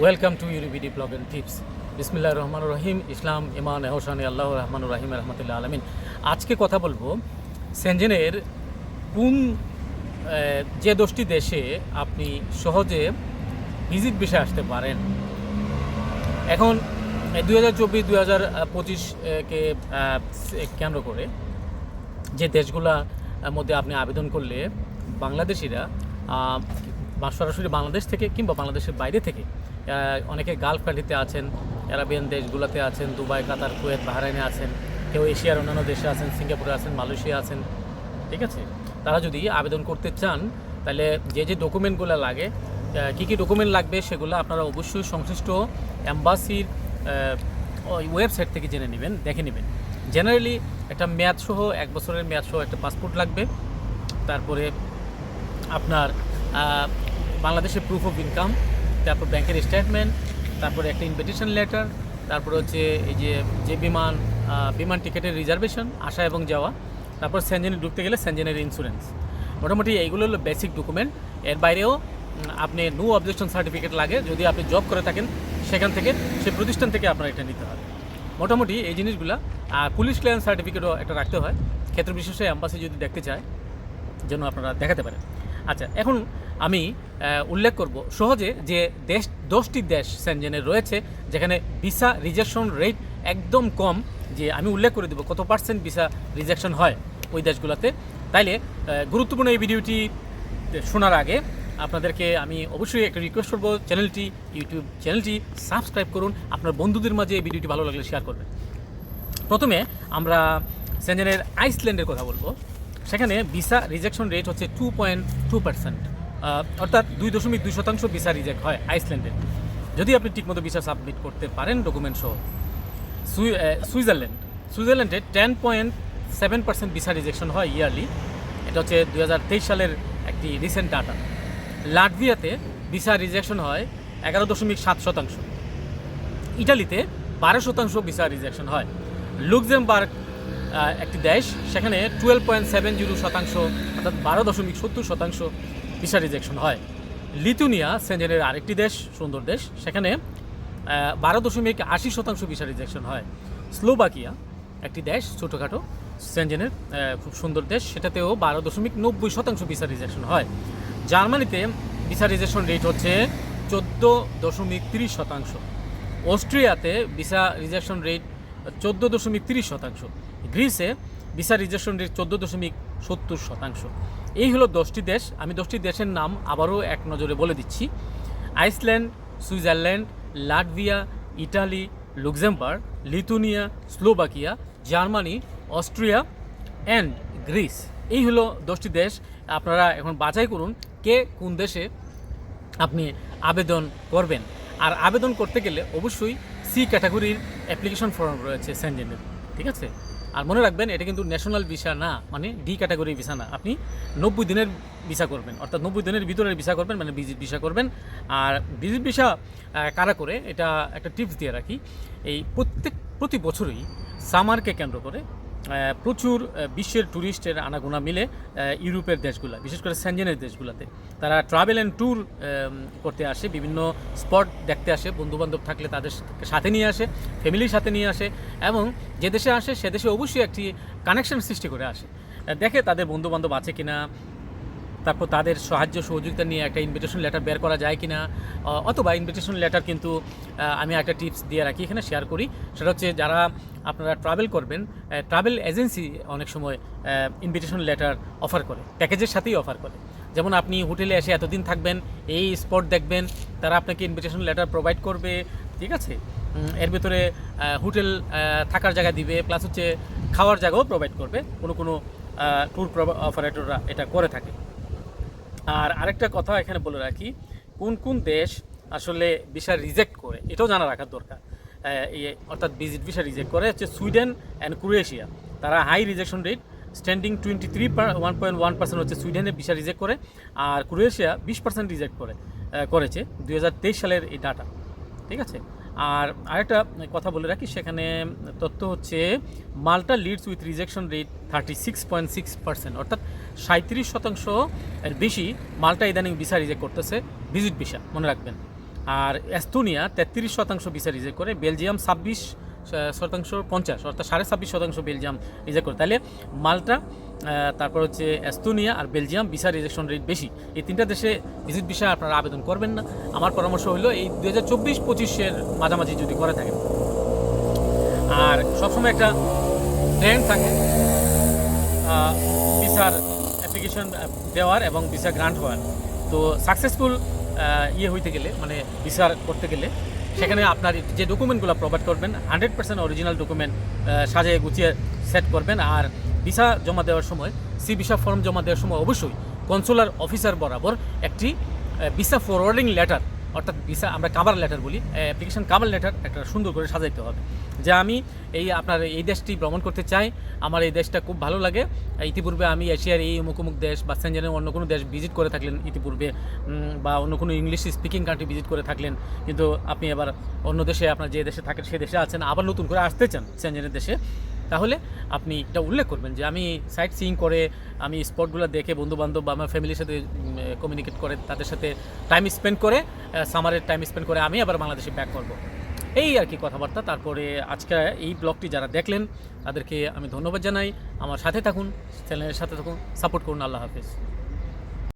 Welcome to ইউরিবিডি blog and tips বিসমিল্লা রহমান রহিম ইসলাম ইমান এহসান আল্লাহ রহমান রহিম রহমতুল্লাহ আলমিন আজকে কথা বলব সেনজেনের কোন যে দশটি দেশে আপনি সহজে ভিজিট বিষয়ে আসতে পারেন। এখন দুই হাজার চব্বিশ, দুই হাজার পঁচিশকে কেন্দ্র করে যে দেশগুলোর মধ্যে আপনি আবেদন করলে বাংলাদেশিরা সরাসরি বাংলাদেশ থেকে কিংবা বাংলাদেশের বাইরে থেকে অনেকে গালফ কান্ট্রিতে আছেন, অ্যারাবিয়ান দেশগুলোতে আছেন, দুবাই, কাতার, কুয়েত, বাহরাইনে আছেন, কেউ এশিয়ার অন্যান্য দেশে আছেন, সিঙ্গাপুরে আছেন মালয়েশিয়া আছেন, ঠিক আছে? তারা যদি আবেদন করতে চান, তাহলে যে যে ডকুমেন্টগুলো লাগে কী কী ডকুমেন্ট লাগবে সেগুলো আপনারা অবশ্যই সংশ্লিষ্ট অ্যাম্বাসির ওয়েবসাইট থেকে জেনে নেবেন, দেখে নেবেন। জেনারেলি একটা মেয়াদ সহ, এক বছরের মেয়াদ সহ একটা পাসপোর্ট লাগবে। তারপরে আপনার বাংলাদেশের প্রুফ অফ ইনকাম তারপর ব্যাংকের স্টেটমেন্ট তারপরে একটা ইনভিটেশন লেটার তারপর হচ্ছে এই যে যে বিমান বিমান টিকিটের রিজার্ভেশন আসা এবং যাওয়া, তারপর সেনজেনে ঢুকতে গেলে সেনজেনের ইন্স্যুরেন্স মোটামুটি এইগুলো হলো বেসিক ডকুমেন্ট এর বাইরেও আপনি নো অবজেকশন সার্টিফিকেট লাগে। যদি আপনি জব করে থাকেন, সেখান থেকে সেই প্রতিষ্ঠান থেকে আপনার এটা নিতে হবে। মোটামুটি এই জিনিসগুলো পুলিশ ক্লিয়ারেন্স সার্টিফিকেটও একটা রাখতে হয়। ক্ষেত্র বিশেষে অ্যাম্বাসি যদি দেখতে চায়, যেন আপনারা দেখাতে পারেন। আচ্ছা এখন আমি উল্লেখ করব। সহজে যে দেশ দশটি দেশ সেনজেনের রয়েছে, যেখানে ভিসা রিজেকশন রেট একদম কম, যে আমি উল্লেখ করে দেবো কত পার্সেন্ট ভিসা রিজেকশন হয় ওই দেশগুলোতে। তাইলে গুরুত্বপূর্ণ এই ভিডিওটি শোনার আগে আপনাদেরকে আমি অবশ্যই একটা রিকোয়েস্ট করব চ্যানেলটি ইউটিউব চ্যানেলটি সাবস্ক্রাইব করুন। আপনার বন্ধুদের মাঝে এই ভিডিওটি ভালো লাগলে শেয়ার করবেন। প্রথমে আমরা সেঞ্জেনের আইসল্যান্ডের কথা বলব। সেখানে ভিসা রিজেকশন রেট হচ্ছে টু পয়েন্ট টু পার্সেন্ট অর্থাৎ দুই দশমিক দুই শতাংশ ভিসা রিজেক্ট হয় আইসল্যান্ডে। যদি আপনি ঠিকমতো ভিসা সাবমিট করতে পারেন ডকুমেন্ট সহ সুইজারল্যান্ড। সুইজারল্যান্ডে ten point seven percent visa rejection হয় ইয়ারলি। এটা হচ্ছে দু হাজার তেইশ সালের একটি রিসেন্ট ডাটা লাটভিয়াতে ভিসা রিজেকশন হয় এগারো দশমিক সাত শতাংশ। ইটালিতে বারো শতাংশ ভিসা রিজেকশন হয়। লুক্সেমবার্গ আহ, একটি দেশ সেখানে টুয়েলভ পয়েন্ট সেভেন জিরো শতাংশ অর্থাৎ বারো দশমিক সত্তর শতাংশ ভিসা রিজেকশন হয়। লিথুনিয়া সেঞ্জেনের আরেকটি দেশ, সুন্দর দেশ। সেখানে বারো দশমিক আশি শতাংশ ভিসা রিজেকশন হয়। স্লোভাকিয়া একটি দেশ, ছোটোখাটো। সেঞ্জেনের খুব সুন্দর দেশ। সেটাতেও বারো দশমিক নব্বই শতাংশ ভিসা রিজেকশন হয়। জার্মানিতে ভিসা রিজেকশন রেট হচ্ছে চোদ্দ দশমিক তিরিশ শতাংশ। অস্ট্রিয়াতে ভিসা রিজেকশন রেট চোদ্দ দশমিক তিরিশ শতাংশ। গ্রিসে ভিসা রিজেকশন রেট চোদ্দ দশমিক সত্তর শতাংশ। এই হলো দশটি দেশ। আমি দশটি দেশের নাম আবারও এক নজরে বলে দিচ্ছি। Iceland, Switzerland, Latvia, Italy, Luxembourg, Lithuania, Slovakia, Germany, Austria, and Greece. এই হলো দশটি দেশ। আপনারা এখন বাছাই করুন কে কোন দেশে আপনি আবেদন করবেন। আর আবেদন করতে গেলে অবশ্যই সি ক্যাটাগরির অ্যাপ্লিকেশন ফর্ম রয়েছে সেনজেনের ঠিক আছে? আর মনে রাখবেন, এটা কিন্তু ন্যাশনাল ভিসা না মানে ডি ক্যাটাগরি ভিসা না। আপনি নব্বই দিনের ভিসা করবেন, অর্থাৎ নব্বই দিনের ভিতরের ভিসা করবেন মানে ভিজিট ভিসা করবেন। আর ভিজিট ভিসা কারা করে? এটা একটা টিপস দিয়ে রাখি। এই প্রত্যেক, প্রতি বছরই সামারকে কেন্দ্র করে প্রচুর বিশ্বের ট্যুরিস্টের আনাগোনা মিলে ইউরোপের দেশগুলো, বিশেষ করে স্যাঞ্জেনের দেশগুলোতে। তারা ট্রাভেল অ্যান্ড ট্যুর করতে আসে, বিভিন্ন স্পট দেখতে আসে, বন্ধুবান্ধব থাকলে তাদের সাথে নিয়ে আসে ফ্যামিলির সাথে নিয়ে আসে, এবং যে দেশে আসে, সে দেশে অবশ্যই একটি কানেকশন সৃষ্টি করে আসে। দেখে তাদের বন্ধুবান্ধব আছে কিনা তারপর তাদের সাহায্য সহযোগিতা নিয়ে একটা ইনভিটেশন লেটার বের করা যায় কিনা অ- অথবা ইনভিটেশন লেটার কিন্তু আমি একটা টিপস দিয়ে রাখি এখানে শেয়ার করি। সেটা হচ্ছে যারা আপনারা ট্রাভেল করবেন ট্রাভেল এজেন্সি অনেক সময় ইনভিটেশন লেটার অফার করে প্যাকেজের সাথেই অফার করে। যেমন আপনি হোটেলে এসে এতদিন থাকবেন, এই স্পট দেখবেন, তারা আপনাকে ইনভিটেশন লেটার প্রোভাইড করবে, ঠিক আছে? এর ভিতরে হোটেল থাকার জায়গা দিবে প্লাস হচ্ছে খাওয়ার জায়গাও প্রোভাইড করবে। কোনো কোনো ট্যুর অপারেটররা এটা করে থাকে। আর আরেকটা কথা এখানে বলে রাখি কোন কোন দেশ আসলে ভিসা রিজেক্ট করে এটাও জানা রাখার দরকার। আহ, অর্থাৎ ভিজিট ভিসা রিজেক্ট করে হচ্ছে সুইডেন অ্যান্ড ক্রোয়েশিয়া। তারা high rejection rate standing twenty three one point one percent হচ্ছে সুইডেনে ভিসা রিজেক্ট করে আর ক্রোয়েশিয়া বিশ পার্সেন্ট রিজেক্ট করে করেছে দুই হাজার তেইশ সালের এই ডাটা ঠিক আছে? আর আরেকটা কথা বলে রাখি, সেখানে তথ্য হচ্ছে Malta leads with rejection rate thirty six point six percent অর্থাৎ সাঁত্রিশ শতাংশ এর বেশি মাল্টা ইদানিং ভিসা রিজেক্ট করতেছে ভিজিট ভিসা মনে রাখবেন। আর এস্তোনিয়া তেত্রিশ শতাংশ ভিসা রিজেক্ট করে, বেলজিয়াম ছাব্বিশ শতাংশ পঞ্চাশ, অর্থাৎ সাড়ে ছাব্বিশ শতাংশ বেলজিয়াম রিজেক্ট করে। তাহলে মাল্টা তারপর হচ্ছে এস্তোনিয়া আর বেলজিয়াম ভিসা রিজেকশন রেট বেশি। এই তিনটা দেশে ভিজিট ভিসা আপনারা আবেদন করবেন না। আমার পরামর্শ হলো এই দু হাজার চব্বিশ পঁচিশের মাঝামাঝি যদি করে থাকেন। আর সবসময় একটা ট্রেন্ড থাকে ভিসার অ্যাপ্লিকেশন দেওয়ার এবং ভিসা গ্রান্ট হওয়ার। তো সাকসেসফুল ইয়ে হইতে গেলে মানে ভিসার করতে গেলে সেখানে আপনার যে ডকুমেন্টগুলো প্রোভাইড করবেন হান্ড্রেড পার্সেন্ট অরিজিনাল ডকুমেন্ট সাজিয়ে গুছিয়ে সেট করবেন। আর ভিসা জমা দেওয়ার সময় সি ভিসা ফর্ম জমা দেওয়ার সময় অবশ্যই কনসুলার অফিসার বরাবর একটি ভিসা ফরওয়ার্ডিং লেটার অর্থাৎ ভিসা আমরা কাভার লেটার বলি অ্যাপ্লিকেশন কাভার লেটার একটা সুন্দর করে সাজাইতে হবে। যে আমি এই আপনার এই দেশটি ভ্রমণ করতে চাই, আমার এই দেশটা খুব ভালো লাগে। ইতিপূর্বে আমি এশিয়ার এই অমুক অমুক দেশ বা সেঞ্জেনের অন্য কোনো দেশ ভিজিট করে থাকলেন ইতিপূর্বে বা অন্য কোনো ইংলিশ স্পিকিং কান্ট্রি ভিজিট করে থাকলেন। কিন্তু আপনি এবার অন্য দেশে আপনার যে দেশে থাকেন সেই দেশে আছেন, আবার নতুন করে আসতে চান সেঞ্জেনের দেশে। তাহলে আপনি এটা উল্লেখ করবেন যে আমি সাইট সিইং করে, আমি স্পটগুলো দেখে বন্ধুবান্ধব বা আমার ফ্যামিলির সাথে কমিউনিকেট করে, তাদের সাথে টাইম স্পেন্ড করে সামারের টাইম স্পেন্ড করে আমি আবার বাংলাদেশে ব্যাক করব। এই আর কি কথাবার্তা। তারপরে আজকে এই ব্লগটি যারা দেখলেন, তাদেরকে আমি ধন্যবাদ জানাই। আমার সাথে থাকুন চ্যানেলের সাথে থাকুন সাপোর্ট করুন। আল্লাহ হাফিজ।